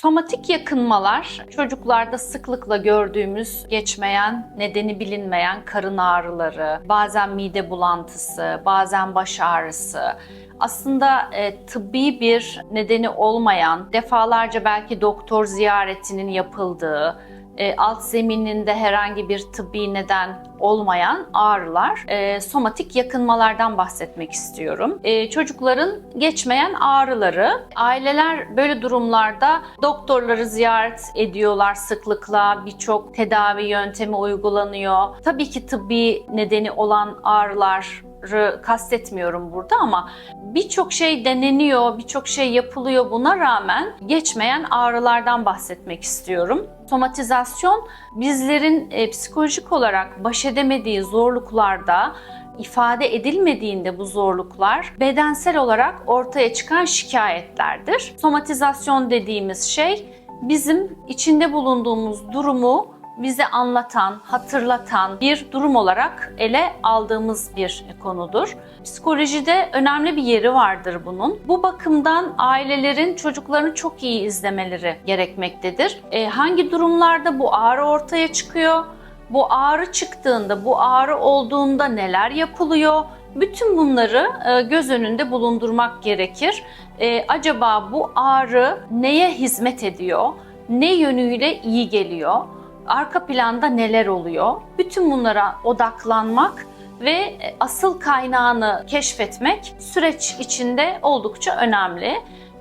Somatik yakınmalar çocuklarda sıklıkla gördüğümüz geçmeyen, nedeni bilinmeyen karın ağrıları, bazen mide bulantısı, bazen baş ağrısı, aslında e, tıbbi bir nedeni olmayan, defalarca belki doktor ziyaretinin yapıldığı, e, alt zemininde herhangi bir tıbbi neden olmayan ağrılar, e, somatik yakınmalardan bahsetmek istiyorum. E, çocukların geçmeyen ağrıları, aileler böyle durumlarda doktorları ziyaret ediyorlar sıklıkla, birçok tedavi yöntemi uygulanıyor. Tabii ki tıbbi nedeni olan ağrılar kastetmiyorum burada ama birçok şey deneniyor, birçok şey yapılıyor. Buna rağmen geçmeyen ağrılardan bahsetmek istiyorum. Somatizasyon bizlerin e, psikolojik olarak baş edemediği zorluklarda ifade edilmediğinde bu zorluklar bedensel olarak ortaya çıkan şikayetlerdir. Somatizasyon dediğimiz şey bizim içinde bulunduğumuz durumu bize anlatan, hatırlatan bir durum olarak ele aldığımız bir konudur. Psikolojide önemli bir yeri vardır bunun. Bu bakımdan ailelerin çocuklarını çok iyi izlemeleri gerekmektedir. E, hangi durumlarda bu ağrı ortaya çıkıyor? Bu ağrı çıktığında, bu ağrı olduğunda neler yapılıyor? Bütün bunları e, göz önünde bulundurmak gerekir. E, acaba bu ağrı neye hizmet ediyor? Ne yönüyle iyi geliyor? Arka planda neler oluyor? Bütün bunlara odaklanmak ve asıl kaynağını keşfetmek süreç içinde oldukça önemli.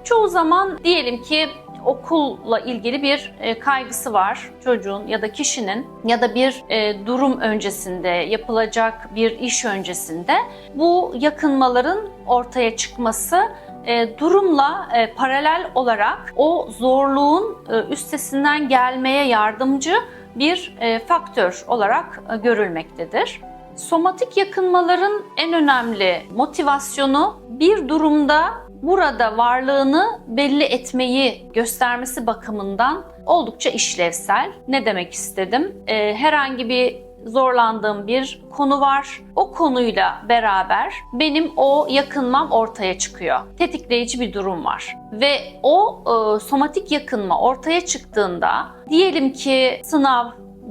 Çoğu zaman diyelim ki okulla ilgili bir e, kaygısı var çocuğun ya da kişinin ya da bir e, durum öncesinde yapılacak bir iş öncesinde bu yakınmaların ortaya çıkması e, durumla paralel olarak o zorluğun üstesinden gelmeye yardımcı bir faktör olarak görülmektedir. Somatik yakınmaların en önemli motivasyonu bir durumda burada varlığını belli etmeyi göstermesi bakımından oldukça işlevsel. Ne demek istedim? Herhangi bir zorlandığım bir konu var. O konuyla beraber benim o yakınmam ortaya çıkıyor. Tetikleyici bir durum var. Ve o e, somatik yakınma ortaya çıktığında diyelim ki sınav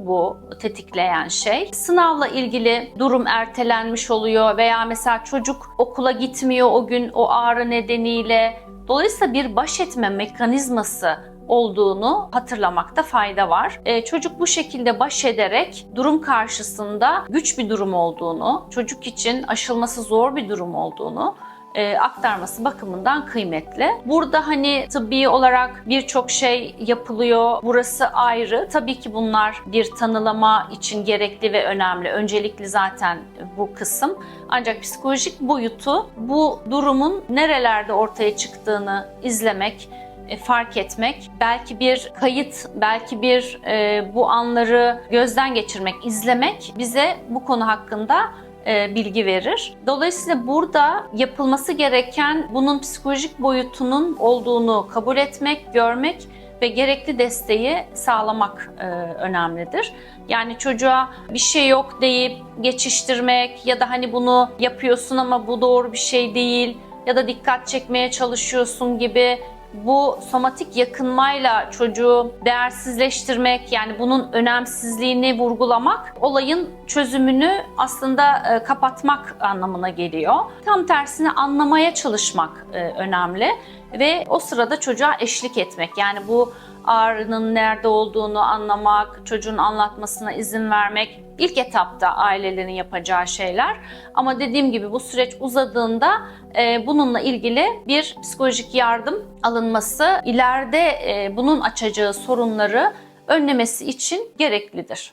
bu tetikleyen şey. Sınavla ilgili durum ertelenmiş oluyor veya mesela çocuk okula gitmiyor o gün o ağrı nedeniyle. Dolayısıyla bir baş etme mekanizması olduğunu hatırlamakta fayda var. E, çocuk bu şekilde baş ederek durum karşısında güç bir durum olduğunu, çocuk için aşılması zor bir durum olduğunu e, aktarması bakımından kıymetli. Burada hani tıbbi olarak birçok şey yapılıyor. Burası ayrı. Tabii ki bunlar bir tanılama için gerekli ve önemli. Öncelikli zaten bu kısım. Ancak psikolojik boyutu bu durumun nerelerde ortaya çıktığını izlemek, fark etmek, belki bir kayıt, belki bir e, bu anları gözden geçirmek, izlemek bize bu konu hakkında e, bilgi verir. Dolayısıyla burada yapılması gereken bunun psikolojik boyutunun olduğunu kabul etmek, görmek ve gerekli desteği sağlamak e, önemlidir. Yani çocuğa bir şey yok deyip geçiştirmek ya da hani bunu yapıyorsun ama bu doğru bir şey değil ya da dikkat çekmeye çalışıyorsun gibi bu somatik yakınmayla çocuğu değersizleştirmek yani bunun önemsizliğini vurgulamak olayın çözümünü aslında e, kapatmak anlamına geliyor. Tam tersini anlamaya çalışmak e, önemli ve o sırada çocuğa eşlik etmek. Yani bu ağrının nerede olduğunu anlamak, çocuğun anlatmasına izin vermek ilk etapta ailelerin yapacağı şeyler. Ama dediğim gibi bu süreç uzadığında e, bununla ilgili bir psikolojik yardım alınması ileride e, bunun açacağı sorunları önlemesi için gereklidir.